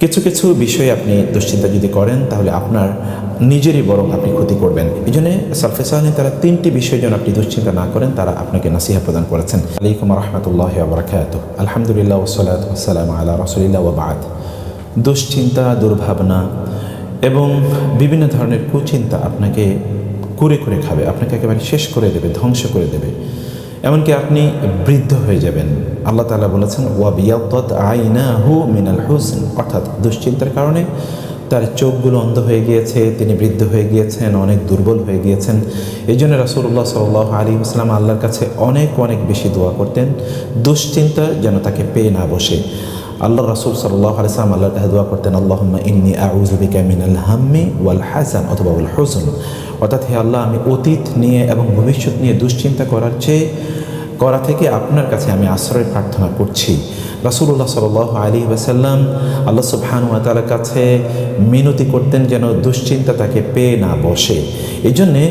কিছু কিছু বিষয়ে আপনি দুশ্চিন্তা যদি করেন, তাহলে আপনার নিজেরই বরং আপনি ক্ষতি করবেন। এই জন্য সালফে সাহানি তারা তিনটি বিষয় যেন আপনি দুশ্চিন্তা না করেন, তারা আপনাকে নাসিহা প্রদান করেছেন। আলাইকুম রহমতুল্লাহ আবরাকাত আলহামদুলিল্লাহ ওসলাত ওসালাম আল্লাহ রসুলিল্লাহ ওবাদ দুশ্চিন্তা, দুর্ভাবনা এবং বিভিন্ন ধরনের কুচিন্তা আপনাকে কুরে করে খাবে, আপনাকে একেবারে শেষ করে দেবে, ধ্বংস করে দেবে। এমনকি আপনি বৃদ্ধ হয়ে যাবেন। আল্লাহ তালা বলেছেন ওয়াবিয়াত আইনা হু মিনাল হুসেন। অর্থাৎ দুশ্চিন্তার কারণে তার চোখগুলো অন্ধ হয়ে গিয়েছে, তিনি বৃদ্ধ হয়ে গিয়েছেন, অনেক দুর্বল হয়ে গিয়েছেন। এই জন্য রাসুল্লাহ সাল আলী ইসলাম আল্লাহর কাছে অনেক অনেক বেশি দোয়া করতেন। দুশ্চিন্তা যেন তাকে পেয়ে না বসে। আল্লাহ রাসুল সাল্লাহ আলিয়াল্লাম আল্লাহর কাছে দোয়া করতেন, আল্লাহম্মা ইন্নি আউজুবিকা মিনাল হাম্মি ওয়াল হাসান অথবা ওয়াল হুসন অর্থাৎ হে আল্লাহ, আমি অতীত নিয়ে এবং ভবিষ্যৎ নিয়ে দুশ্চিন্তা করার চেয়ে, করা থেকে আপনার কাছে আমি আশ্রয় প্রার্থনা করছি। রাসুল্লাহ সাল আলী ওয়াসাল্লাম আল্লাহ সুবহানুয়াতার কাছে মিনতি করতেন যেন দুশ্চিন্তা তাকে পেয়ে না বসে। এই জন্যে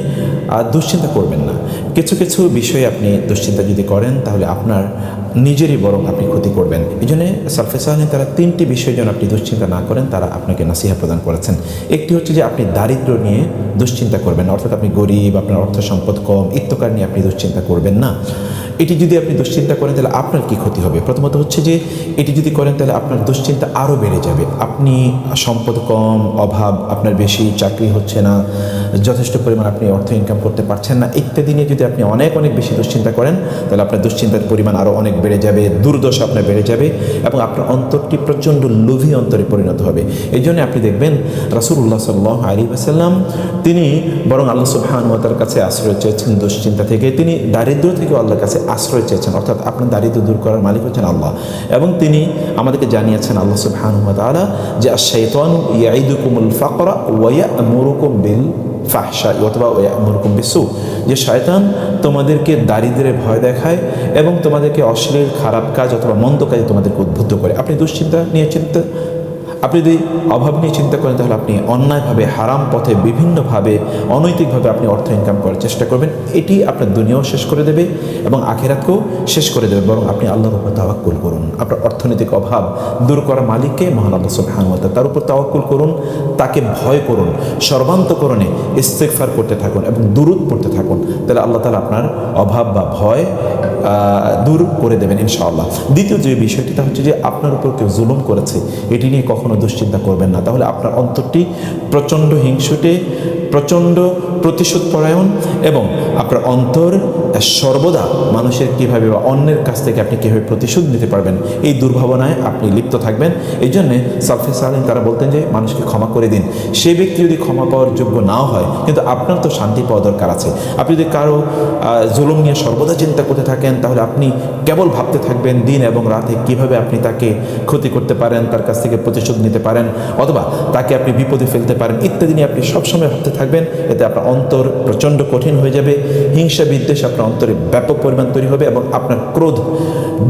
আর দুশ্চিন্তা করবেন না। কিছু কিছু বিষয়ে আপনি দুশ্চিন্তা যদি করেন, তাহলে আপনার নিজেরই বরং আপনি ক্ষতি করবেন। এই জন্যে সালফে সাহানি তারা তিনটি বিষয় যেন আপনি দুশ্চিন্তা না করেন, তারা আপনাকে নাসিহা প্রদান করেছেন। একটি হচ্ছে যে আপনি দারিদ্র নিয়ে দুশ্চিন্তা করবেন, অর্থাৎ আপনি গরিব, আপনার অর্থ সম্পদ কম, ইত্যকার নিয়ে আপনি দুশ্চিন্তা করবেন না। এটি যদি আপনি দুশ্চিন্তা করেন, তাহলে আপনার কি ক্ষতি হবে? প্রথমত হচ্ছে যে, এটি যদি করেন, তাহলে আপনার দুশ্চিন্তা আরও বেড়ে যাবে। আপনি সম্পদ কম, অভাব, আপনার বেশি, চাকরি হচ্ছে না, যথেষ্ট পরিমাণ আপনি অর্থ ইনকাম করতে পারছেন না, ইত্যাদি নিয়ে যদি আপনি অনেক অনেক বেশি দুশ্চিন্তা করেন, তাহলে আপনার দুশ্চিন্তার পরিমাণ আরও অনেক বেড়ে যাবে, দুর্দশা আপনার বেড়ে যাবে এবং আপনার অন্তরটি প্রচণ্ড লোভী অন্তরে পরিণত হবে। এই জন্য আপনি দেখবেন রাসুল্লাহ সাল্লাহ আলী আসাল্লাম তিনি বরং আল্লাহ সুবাহানুয়াতার কাছে আশ্রয় চেয়েছেন দুশ্চিন্তা থেকে, তিনি দারিদ্র থেকেও আল্লাহর কাছে আশ্রয় চেয়েছেন, অর্থাৎ আপনার দারিদ্র দূর করার মালিক হচ্ছেন আল্লাহ। এবং তিনি আমাদেরকে জানিয়েছেন আল্লাহ সুবাহানুয়াতালা যে শৈতান ইয়াইদুকুমুল ফাকরা ওয়া মুরুকুম বিল ফাহসা অথবা ওয়া মরকম বিসু যে শয়তান তোমাদেরকে দারিদ্রের ভয় দেখায় এবং তোমাদেরকে অশ্লীল, খারাপ কাজ অথবা মন্দ কাজে তোমাদেরকে উদ্বুদ্ধ করে। আপনি দুশ্চিন্তা নিয়ে চিন্তা আপনি যদি অভাব নিয়ে চিন্তা করেন, তাহলে আপনি অন্যায়ভাবে, হারাম পথে, বিভিন্নভাবে, অনৈতিকভাবে আপনি অর্থ ইনকাম করার চেষ্টা করবেন। এটি আপনার দুনিয়াও শেষ করে দেবে এবং আখেরাতকেও শেষ করে দেবে। বরং আপনি আল্লাহর উপর তাওয়াক্কুল করুন। আপনার অর্থনৈতিক অভাব দূর করা মালিককে, মহান আল্লাহ সুবহানুয়াতা তার উপর তাওয়াক্কুল করুন। তাকে ভয় করুন। সর্বান্তকরণে ইস্তেকফার করতে থাকুন এবং দূরত পড়তে থাকুন। তাহলে আল্লাহ তালা আপনার অভাব বা ভয় দূর করে দেবেন, ইনশাআল্লাহ। দ্বিতীয় যে বিষয়টিটা হচ্ছে যে আপনার উপর কেউ জুলুম করেছে, এটি নিয়ে কখনো দুশ্চিন্তা করবেন না। তাহলে আপনার অন্তরটি প্রচণ্ড হিংসুটে, প্রচণ্ড প্রতিশোধ পরায়ণ এবং আপনার অন্তর সর্বদা মানুষের কীভাবে বা অন্যের কাছ থেকে আপনি কীভাবে প্রতিশোধ নিতে পারবেন, এই দুর্ভাবনায় আপনি লিপ্ত থাকবেন। এই জন্যে সালফে সালিন তারা বলতেন যে, মানুষকে ক্ষমা করে দিন। সে ব্যক্তি যদি ক্ষমা পাওয়ার যোগ্য নাও হয়, কিন্তু আপনার তো শান্তি পাওয়া দরকার আছে। আপনি যদি কারও জুলুম নিয়ে সর্বদা চিন্তা করতে থাকেন, তাহলে আপনি কেবল ভাবতে থাকবেন দিন এবং রাতে কীভাবে আপনি তাকে ক্ষতি করতে পারেন, তার কাছ থেকে প্রতিশোধ নিতে পারেন, অথবা তাকে আপনি বিপদে ফেলতে পারেন, ইত্যাদি নিয়ে আপনি সবসময় ভাবতে থাকবেন, এতে আপনার অন্তর প্রচণ্ড কঠিন হয়ে যাবে। হিংসা বিদ্বেষ আপনার অন্তরে ব্যাপক পরিমাণ তৈরি হবে এবং আপনার ক্রোধ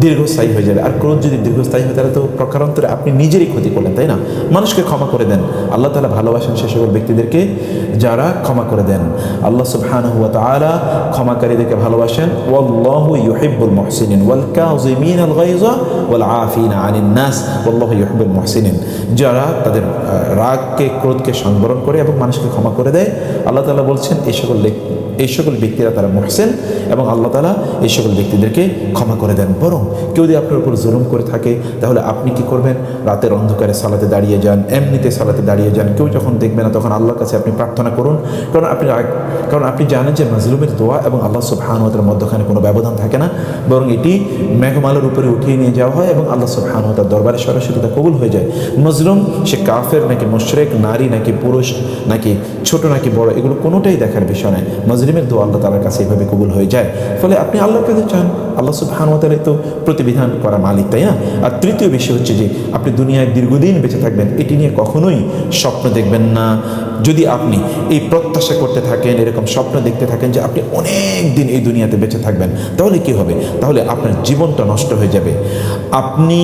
দীর্ঘস্থায়ী হয়ে যাবে। আর ক্রোধ যদি দীর্ঘস্থায়ী হয়, তাহলে তো প্রকারান্তরে আপনি নিজেরই ক্ষতি করলেন, তাই না? মানুষকে ক্ষমা করে দেন। আল্লাহ তালা ভালোবাসেন সে সকল ব্যক্তিদেরকে যারা ক্ষমা করে দেন। আল্লাহ সুবহান হুয়া তালা ক্ষমাকারীদেরকে ভালোবাসেন। ওয়াল্লাহু ইউহিব্বুল মুহসিনিন ওয়াল কাযিমিন আল গায়যা ওয়াল আফিনা আনিন নাস। ওয়াল্লাহু ইউহিব্বুল মুহসিনিন। যারা তাদের রাগকে, ক্রোধকে সংবরণ করে এবং মানুষকে ক্ষমা করে দেয়, আল্লাহ তালা বলছেন, এই সকল এই সকল ব্যক্তিরা তারা মহসেন এবং আল্লাহ তালা এই সকল ব্যক্তিদেরকে ক্ষমা করে দেন। বরং কেউ যদি আপনার উপর জুলুম করে থাকে, তাহলে আপনি কি করবেন? রাতের অন্ধকারে সালাতে দাঁড়িয়ে যান, এমনিতে সালাতে দাঁড়িয়ে যান। কেউ যখন দেখবে না, তখন আল্লাহর কাছে আপনি প্রার্থনা করুন। কারণ আপনি কারণ আপনি জানেন যে মাজলুমের দোয়া এবং আল্লাহ সুবহানুয়াতের মধ্যখানে কোনো ব্যবধান থাকে না। বরং এটি মেঘমালার উপরে উঠিয়ে নিয়ে যাওয়া হয় এবং আল্লাহ সুবহানুয়াতার দরবারে সরাসরি তা কবুল হয়ে যায়। মজলুম, সে কাফের নাকি মুশরেক, নারী নাকি পুরুষ, নাকি ছোট নাকি বড়, এগুলো কোনোটাই দেখার বিষয় নয়। মজলিমের দোয়া আল্লাহ তালার কাছে এভাবে কবুল হয়ে যায়। ফলে আপনি আল্লাহর কাছে চান, আল্লাহ সুবহানুয়াতালে তো প্রতিবিধান করা মালিক, তাই না? আর তৃতীয় বিষয় হচ্ছে যে, আপনি দুনিয়ায় দীর্ঘদিন বেঁচে থাকবেন, এটি নিয়ে কখনোই স্বপ্ন দেখবেন না। যদি আপনি এই প্রত্যাশা করতে থাকেন, এরকম স্বপ্ন দেখতে থাকেন যে, আপনি অনেক দিন এই দুনিয়াতে বেঁচে থাকবেন, তাহলে কি হবে? তাহলে আপনার জীবনটা নষ্ট হয়ে যাবে। আপনি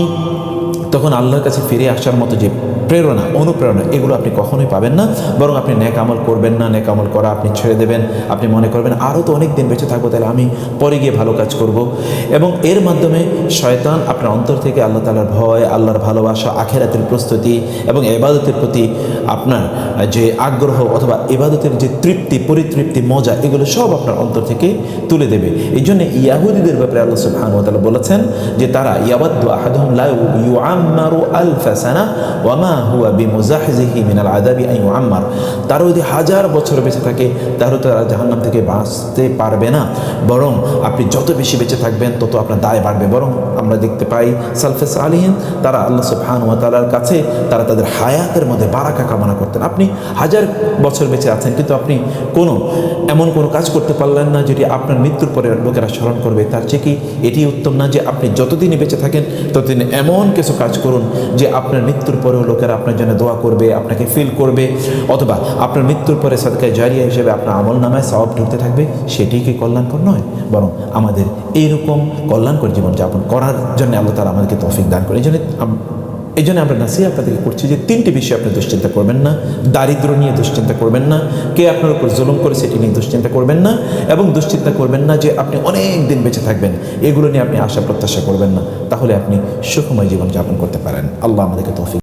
তখন আল্লাহর কাছে ফিরে আসার মতো যে প্রেরণা, অনুপ্রেরণা, এগুলো আপনি কখনোই পাবেন না। বরং আপনি ন্যাক আমল করবেন না, ন্যাক আমল করা আপনি ছেড়ে দেবেন। আপনি মনে করবেন আরও তো অনেক দিন বেঁচে থাকব, তাহলে আমি পরে গিয়ে ভালো কাজ করব। এবং এর মাধ্যমে শয়তান আপনার অন্তর থেকে আল্লাহ তালার ভয়, আল্লাহর ভালোবাসা, আখেরাতের প্রস্তুতি এবং এবাদতের প্রতি আপনার যে আগ্রহ অথবা এবাদতের যে তৃপ্তি, পরিতৃপ্তি, মজা, এগুলো সব আপনার অন্তর থেকে তুলে দেবে। এই জন্য ইয়াহুদিদের ব্যাপারে আল্লাহ সুবহানাহু ওয়া বলেছেন যে তারা ইয়াবাদ ইয়াবাদ্দু আহাদুহুম লা ইউআম্মারু আলফা সানা ওয়া হুয়া বিমুজাহজিহি মিনাল আযাবি আন ইউআম্মার তারা যদি হাজার বছর বেঁচে থাকে তাহলে তারা জাহান্নাম থেকে বাঁচতে পারবে না। বরং আপনি যত বেশি বেঁচে থাকবেন, তত আপনার দায় বাড়বে। বরং আমরা দেখতে পাই সালফেস আলিহিন তারা আল্লাহ সুবহানাহু ওয়া তাআলার কাছে তারা তাদের হায়াতের মধ্যে বারাকা কামনা করতেন। আপনি হাজার বছর বেঁচে আছেন, কিন্তু আপনি কোনো, এমন কোনো কাজ করতে পারলেন না যেটি আপনার মৃত্যুর পরে লোকেরা স্মরণ করবে। তার চেয়ে কি এটি উত্তম না যে আপনি যতদিনই বেঁচে থাকেন, ততদিন এমন কিছু কাজ করুন যে আপনার মৃত্যুর পরেও লোকেরা আপনার জন্য দোয়া করবে, আপনাকে ফিল করবে, অথবা আপনার মৃত্যুর পরে সাদকায় জারিয়া হিসেবে আপনার আমল নামায় সব ঢুকতে থাকবে সেটি কি কল্যাণকর নয়, বরং আমাদের এইরকম কল্যাণকর জীবনযাপন করার জন্য আল্লাহ তারা আমাদেরকে তৌফিক দান করে। এই জন্য এই জন্য আমরা নাসি আপনাদেরকে করছি যে তিনটি বিষয়ে আপনি দুশ্চিন্তা করবেন না দারিদ্র নিয়ে দুশ্চিন্তা করবেন না, কে আপনার উপর জুলুম করে সেটি নিয়ে দুশ্চিন্তা করবেন না এবং দুশ্চিন্তা করবেন না যে আপনি অনেক দিন বেঁচে থাকবেন, এগুলো নিয়ে আপনি আশা প্রত্যাশা করবেন না। তাহলে আপনি সুখময় জীবনযাপন করতে পারেন। আল্লাহ আমাদেরকে তৌফিক